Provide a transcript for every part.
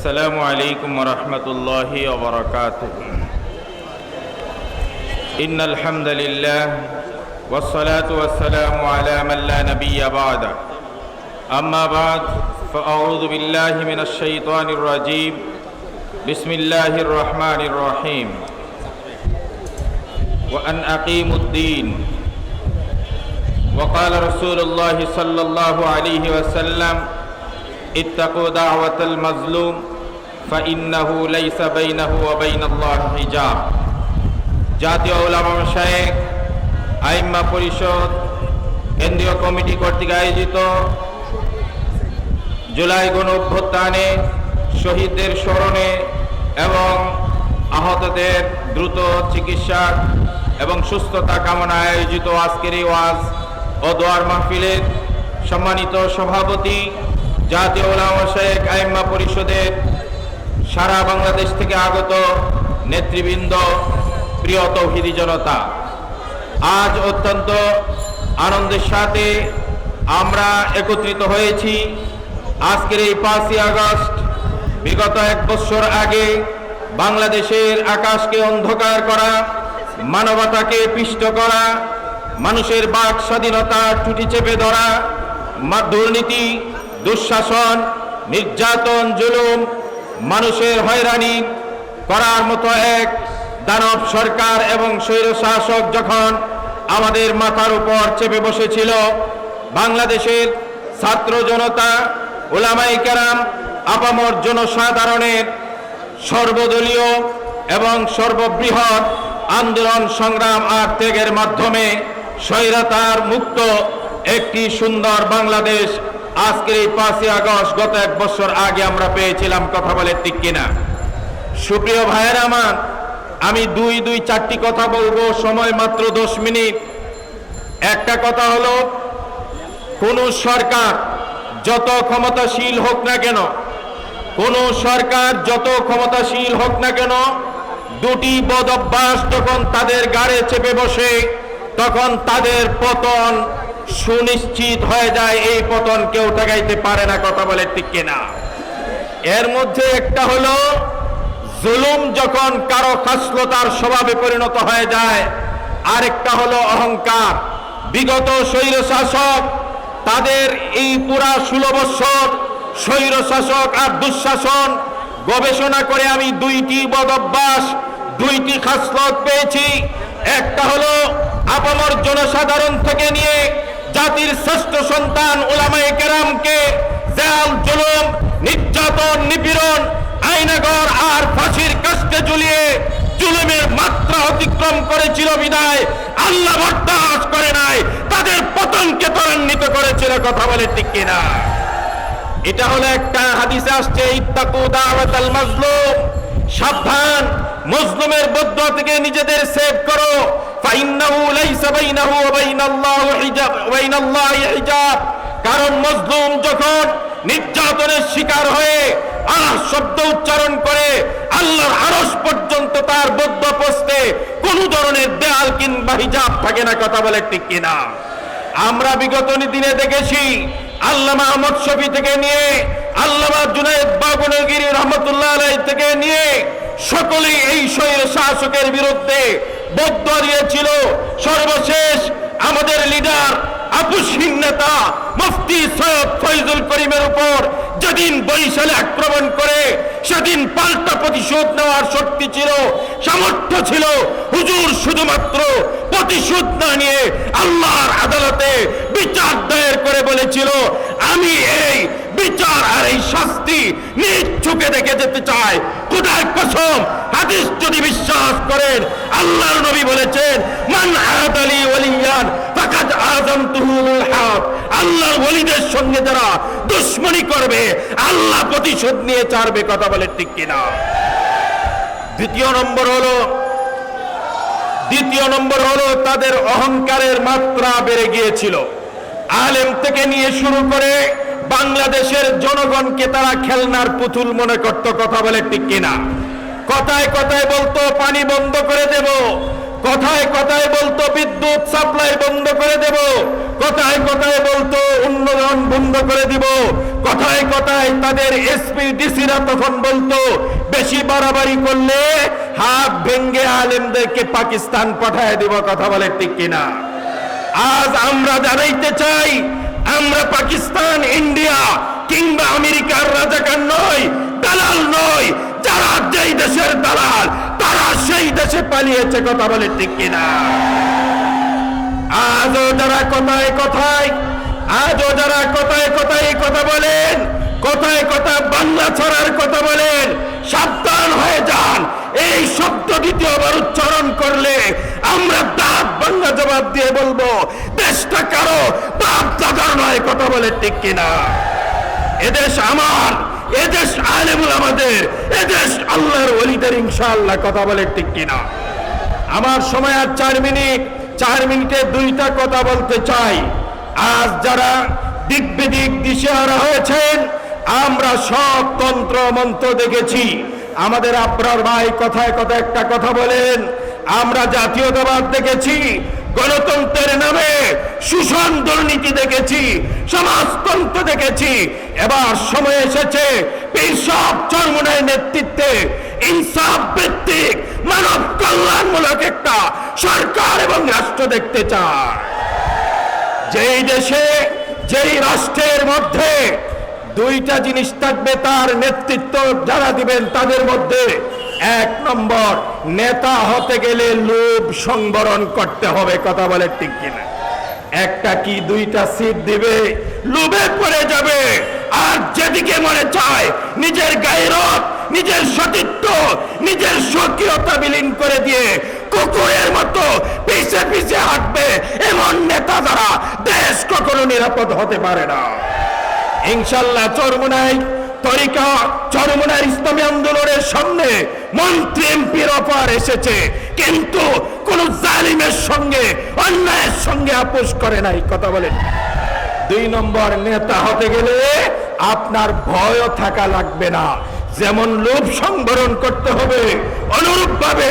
السلام عليكم ورحمة الله وبركاته. إن الحمد لله والصلاة والسلام على من لا نبي بعد أما بعد فأعوذ بالله من الشيطان الرجيم. بسم الله الرحمن الرحيم. وأن أقيموا الدين. وقال رسول الله صلى الله عليه وسلم اتقوا دعوة المظلوم فإنه ليس بينه وبين الله حجاب জাতীয় ওলামা শায়েক আইম্মা পরিষদ কেন্দ্রীয় কমিটি কর্তৃক আয়োজিত জুলাই গণ অভ্যুত্থানে শহীদদের স্মরণে এবং আহতদের দ্রুত চিকিৎসা এবং সুস্থতা কামনায় আয়োজিত আজকের এই ওয়াজ ও দোয়ার মাহফিলের সম্মানিত সভাপতি জাতীয় ওলামা শেখ আইম্মা পরিষদের সারা বাংলাদেশ থেকে আগত নেতৃবৃন্দ, প্রিয় তৌহিদি জনতা, আজ অত্যন্ত আনন্দের সাথে আমরা একত্রিত হয়েছি। আজকের এই পাঁচই আগস্ট, বিগত এক বছর আগে বাংলাদেশের আকাশকে অন্ধকার করা, মানবতাকে পিষ্ট করা, মানুষের বাক স্বাধীনতা টুটি চেপে ধরা দুর্নীতি দুঃশাসন, নির্যাতন, জুলুম মানুষের হয়রানি করার মতো এক দানব সরকার এবং স্বৈরশাসক যখন আমাদের মাথার উপর চেপে বসেছিল, বাংলাদেশের ছাত্র জনতা ওলামাই কেরাম, আপামর জনসাধারণের সর্বদলীয় এবং সর্ববৃহৎ আন্দোলন, সংগ্রাম আর ত্যাগের মাধ্যমে স্বৈরাতার মুক্ত একটি সুন্দর বাংলাদেশ আজকের এই পাঁচই আগস্ট, গত এক বছর আগে আমরা পেয়েছিলাম কথা বলে ঠিক কিনা? সুপ্রিয় ভাইয়ের আমার, আমি দুই দুই, চারটি কথা বলব, সময় মাত্র দশ মিনিট। একটা কথা হলো, কোন সরকার যত ক্ষমতাশীল হোক না কেন, কোন সরকার যত ক্ষমতাশীল হোক না কেন, দুটি বদ অভ্যাস যখন তাদের গাড়ে চেপে বসে, তখন তাদের পতন সুনিশ্চিত হয়ে যায়, এই পতন কেউ ঠেকাইতে পারে না, কথা বলে ঠিক কিনা। এর মধ্যে একটা হলো, জুলুম যখন কারও খাসলতার স্বভাবে পরিণত হয়ে যায়, আরেকটা হলো অহংকার। বিগত স্বৈর শাসক তাদের এই পুরা ষোলো বৎসর স্বৈর শাসক আর দুঃশাসন, গবেষণা করে আমি দুইটি বদভ্যাস দুইটি খাসলত পেয়েছি। একটা হলো, আপামর জনসাধারণ থেকে নিয়ে জাতির শ্রেষ্ঠ সন্তান ওলামায়ে কেরামকে জাল জুলুম, নির্যাতন, নিপীড়ন, আইনাগর আর ফাঁসির কাস্তে ঝুলিয়ে জুলুমের মাত্রা অতিক্রম করেছিল বিদায়। আল্লাহ বরদাস্ত করে নাই, তাদের পতনকে ত্বরান্বিত করেছিল, কথা বলে ঠিক কিনা? এটা হলো একটা হাদিসে আসছে, ইত্তাকু দাওয়াতাল মাজলুম। সাবধান, মজলুমের বদ্ধ থেকে নিজেদের সেভ করো। ফাইন্নাহু লাইসা বাইনাহু ওয়া বাইনাল্লাহু হিজাব ওয়া বাইনাল্লাহি হিজাব। কারণ মজলুম যখন নির্যাতনের শিকার হয়ে আর শব্দ উচ্চারণ করে, আল্লাহর আরস পর্যন্ত তার বদ্ধ পোস্তে কোন ধরনের দেয়াল কিংবা হিজাব থাকে না, কথা বলে ঠিক কিনা? আমরা বিগত দিনে দেখেছি, আল্লামা আহমদ শফি থেকে নিয়ে, আল্লামা জুনাইদ বাগুনগিরি রহমতুল্লাহ আলাই থেকে নিয়ে, সকলেই এই শৈর শাসকের বিরুদ্ধে বদ্ধ দিয়েছিল সর্বশেষ আমাদের লিডার আপুসহীন নেতা মুফতি সৈয়দ ফৈজুল করিমের উপর যেদিন বরিশালে আক্রমণ করে, সেদিন পাল্টা প্রতিশোধ নেওয়ার শক্তি ছিল, সামর্থ্য ছিল। হুজুর শুধুমাত্র প্রতিশোধ না নিয়ে আল্লাহর আদালতে বিচার দায়ের করে বলেছিল, আমি এই বিচার আর এই শাস্তি নিজ চোখে দেখে যেতে চাই। খুদার কসম? হাদিস যদি বিশ্বাস করেন, আল্লাহর নবী বলেছেন, মান আদালি ওয়ালিয়ান ফাকাদ আযামতুহুল হক আল্লাহর ওলিদের সঙ্গে যারা দুশ্মনী করবে, আল্লাহ প্রতিশোধ নিয়ে চারবে, কথা বলে ঠিক কিনা? দ্বিতীয় নম্বর হলো, দ্বিতীয় নম্বর হলো, তাদের অহংকারের মাত্রা বেড়ে গিয়েছিল। আলেম থেকে নিয়ে শুরু করে বাংলাদেশের জনগণকে তারা খেলনার পুতুল মনে করত, কথা বলে ঠিক কিনা? কথায় কথায় বলতো, পানি বন্ধ করে দেব। কথায় কথায় বলতো, বিদ্যুৎ সাপ্লাই বন্ধ করে দেব। কথায় কথায় বলতো, উন্নয়ন বন্ধ করে দিব। কথায় কথায় তাদের এসপি ডিসিরা তখন বলতো, বেশি বাড়াবাড়ি করলে হাত ভেঙ্গে আলেমদেরকে পাকিস্তান পাঠায় দিব, কথা বলে ঠিক কিনা? আজ আমরা জানাইতে চাই, আমরা পাকিস্তান, ইন্ডিয়া কিংবা আমেরিকার রাজাকার নয়, দালাল নয় যারা যেই দেশের দালাল, তারা সেই দেশে পালিয়েছে, কথা বলে ঠিক কিনা? আজও যারা কথায় কথায়, আজও যারা কথায় কথায় কথা বলেন, কথায় কথা বাংলা ছড়ার কথা বলেন, সাবধান হয়ে যান। এই শব্দ দ্বিতীয়বার উচ্চারণ করলে আমরা দাঁত বাংলা জবাব দিয়ে বলব, দেশটা কারও বাপ দাদার নয়, কথা বলে ঠিক কিনা? এদেশ আমার। এদেশ আলেমুল আমাদের এদেশ আল্লাহর ওলিদের ইনশাআল্লাহ কথা বলে ঠিক কিনা। আমার সময় আর চার মিনিট, চার মিনিটে দুইটা কথা বলতে চাই। আজ যারা দিক বিদিক দিশেহারা হয়েছেন, আমরা সব তন্ত্র মন্ত্র দেখেছি। আমাদের আপনার ভাই কথায় কথা একটা কথা বলেন, আমরা জাতীয়তাবাদ দেখেছি গণতন্ত্রের নামে শোষণ দুর্নীতি দেখেছি, সমাজতন্ত্র দেখেছি। এবার সময় এসেছে এই সব চরমনের নেতৃত্বে ইনসাফ ভিত্তিক মানব কল্যাণমূলক একটা সরকার এবং রাষ্ট্র দেখতে চায়। যেই দেশে, যেই রাষ্ট্রের মধ্যে দুইটা জিনিস থাকবে, তার নেতৃত্ব যারা দিবেন তাদের মধ্যে এক নম্বর, নেতা হতে গেলে লোভ সংবরণ করতে হবে, কথা বলে ঠিক কিনা? একটা কি দুইটা সিট দিবে, লোভে পড়ে যাবে। আর যেদিকে মনে চায়, নিজের গায়রত, নিজের সতীত্ব, নিজের স্বকীয়তা বিলীন করে দিয়ে কুকুরের মতো পিছে পিছে হাঁটবে এমন নেতা দ্বারা দেশ কখনো নিরাপদ হতে পারে না। ইনশাল্লাহ চরমুনাই তরিকা চরমুনার ইসলামী আন্দোলনের সামনে মন্ত্রী এমপির অফার এসেছে। কিন্তু কোন জালিমের সঙ্গে, অন্যায়ের সঙ্গে আপোষ করে নাই। কথা বলেন। দুই নম্বর নেতা হতে গেলে আপনার ভয়ও থাকা লাগবে না। যেমন লোভ সংবরণ করতে হবে অনুরূপ ভাবে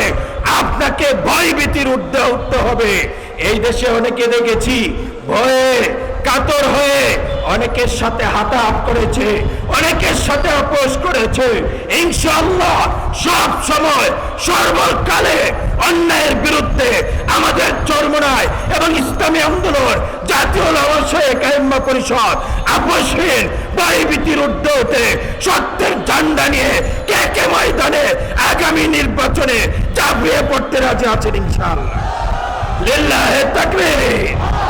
আপনাকে ভয় ভীতির ঊর্ধ্বে উঠতে হবে। এই দেশে অনেকে দেখেছি, ভয়ে, কাতর হয়ে অনেকের সাথে হাতাহাত করেছে, অনেকের সাথে আপোষ করেছে। ইনশাআল্লাহ সব সময় সর্বকালে অন্যায়ের বিরুদ্ধে আমাদের চরমনায় এবং ইসলামী আন্দোলন, জাতীয় কাইম্মা পরিষদ আপোষহীন ভয়ভীতির উঠে সত্যের ঝান্ডা নিয়ে কে কে ময়দানে আগামী নির্বাচনে চাপিয়ে পড়তে রাজি আছেন ইনশাআল্লাহ। লিল্লাহে তাকবীর।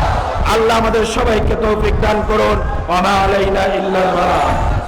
আল্লাহ আমাদের সবাইকে তৌফিক দান করুন। অনা আলাইনা বালাগ